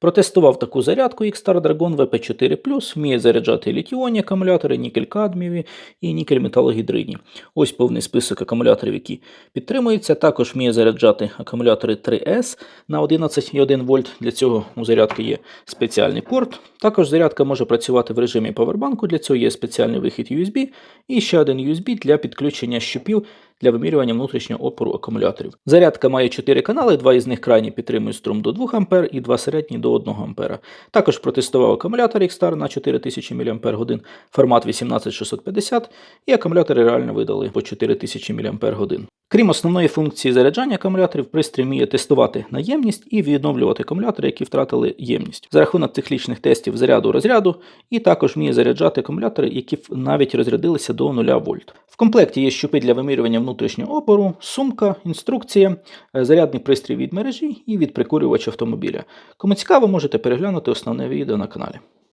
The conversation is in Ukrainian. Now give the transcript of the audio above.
Протестував таку зарядку X-Star Dragon VP4+, вміє заряджати літіонні акумулятори, нікель-кадмієві і нікель-металогідридні. Ось повний список акумуляторів, які підтримуються. Також вміє заряджати акумулятори 3S на 11,1 вольт. Для цього у зарядки є спеціальний порт. Також зарядка може працювати в режимі павербанку. Для цього є спеціальний вихід USB і ще один USB для підключення щупів для вимірювання внутрішнього опору акумуляторів. Зарядка має 4 канали, два із них крайні підтримують струм до 2 А і два середні до 1 А. Також протестував акумулятор X-Star на 4000 мАч, формат 18650, і акумулятори реально видали по 4000 мАч. Крім основної функції заряджання акумуляторів, пристрій вміє тестувати на ємність і відновлювати акумулятори, які втратили ємність за рахунок циклічних тестів заряду розряду, і також вміє заряджати акумулятори, які навіть розрядилися до 0 вольт. В комплекті є щупи для вимірювання внутрішнього опору, сумка, інструкція, е, зарядний пристрій від мережі і від прикурювача автомобіля. Кому цікаво, можете переглянути основне відео на каналі.